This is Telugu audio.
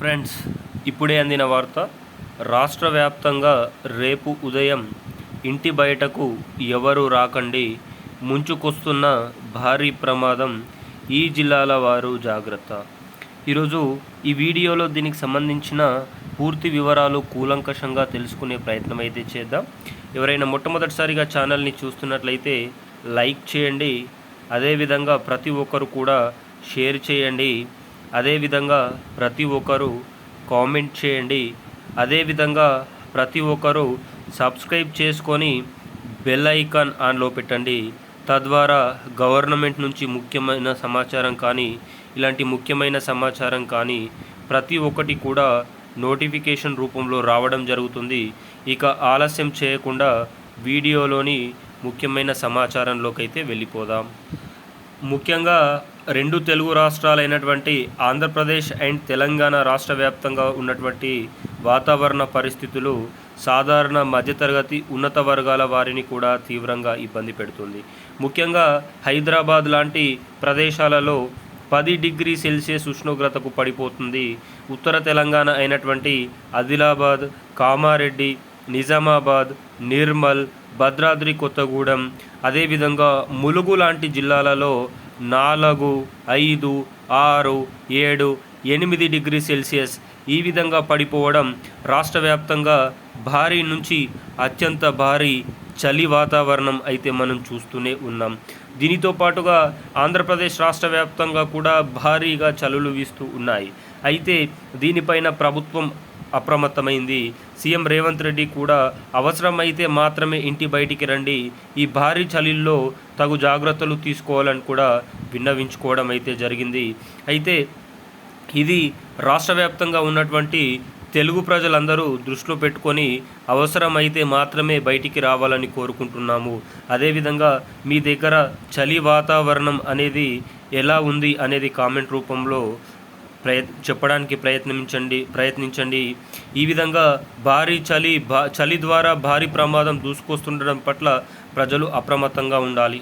ఫ్రెండ్స్ ఇప్పుడే అందిన వార్త రాష్ట్ర వ్యాప్తంగా రేపు ఉదయం ఇంటి బయటకు ఎవరు రాకండి ముంచుకొస్తున్న భారీ ప్రమాదం ఈ జిల్లాల వారు జాగ్రత్త. ఈరోజు ఈ వీడియోలో దీనికి సంబంధించిన పూర్తి వివరాలు కూలంకషంగా తెలుసుకునే ప్రయత్నం అయితే చేద్దాం. ఎవరైనా మొట్టమొదటిసారిగా ఛానల్ని చూస్తున్నట్లయితే లైక్ చేయండి అదేవిధంగా ప్రతి ఒక్కరు కూడా షేర్ చేయండి. అదేవిధంగా ప్రతి ఒక్కరు కామెంట్ చేయండి. అదేవిధంగా ప్రతి ఒక్కరు సబ్స్క్రైబ్ చేసుకొని బెల్ ఐకాన్ ఆన్లో పెట్టండి. తద్వారా గవర్నమెంట్ నుంచి ముఖ్యమైన సమాచారం కానీ ఇలాంటి ముఖ్యమైన సమాచారం కానీ ప్రతి ఒక్కటి కూడా నోటిఫికేషన్ రూపంలో రావడం జరుగుతుంది. ఇక ఆలస్యం చేయకుండా వీడియోలోని ముఖ్యమైన సమాచారంలోకి అయితే వెళ్ళిపోదాం. ముఖ్యంగా రెండు తెలుగు రాష్ట్రాలైనటువంటి ఆంధ్రప్రదేశ్ అండ్ తెలంగాణ రాష్ట్ర వ్యాప్తంగా ఉన్నటువంటి వాతావరణ పరిస్థితులు సాధారణ మధ్యతరగతి ఉన్నత వర్గాల వారిని కూడా తీవ్రంగా ఇబ్బంది పెడుతుంది. ముఖ్యంగా హైదరాబాద్ లాంటి ప్రదేశాలలో పది డిగ్రీ సెల్సియస్ ఉష్ణోగ్రతకు పడిపోతుంది. ఉత్తర తెలంగాణ అయినటువంటి ఆదిలాబాద్ కామారెడ్డి నిజామాబాద్ నిర్మల్ భద్రాద్రి కొత్తగూడెం. అదేవిధంగా ములుగు లాంటి జిల్లాలలో నాలుగు ఐదు ఆరు ఏడు ఎనిమిది డిగ్రీ సెల్సియస్ ఈ విధంగా పడిపోవడం రాష్ట్ర వ్యాప్తంగా భారీ నుంచి అత్యంత భారీ చలి వాతావరణం అయితే మనం చూస్తూనే ఉన్నాం. దీనితో పాటుగా ఆంధ్రప్రదేశ్ రాష్ట్ర వ్యాప్తంగా కూడా భారీగా చలులు వీస్తూ ఉన్నాయి. అయితే దీనిపైన ప్రభుత్వం అప్రమత్తమైంది. సీఎం రేవంత్ రెడ్డి కూడా అవసరమైతే మాత్రమే ఇంటి బయటికి రండి. ఈ భారీ చలిల్లో తగు జాగ్రత్తలు తీసుకోవాలని కూడా విన్నవించుకోవడం అయితే జరిగింది. అయితే ఇది రాష్ట్ర వ్యాప్తంగా ఉన్నటువంటి తెలుగు ప్రజలందరూ దృష్టిలో పెట్టుకొని అవసరమైతే మాత్రమే బయటికి రావాలని కోరుకుంటున్నాము. అదేవిధంగా మీ దగ్గర చలి వాతావరణం అనేది ఎలా ఉంది అనేది కామెంట్ రూపంలో ప్రయత్ చెప్పడానికి ప్రయత్నించండి ప్రయత్నించండి. ఈ విధంగా భారీ చలి భా చలి ద్వారా భారీ ప్రమాదం దూసుకొస్తుండడం పట్ల ప్రజలు అప్రమత్తంగా ఉండాలి.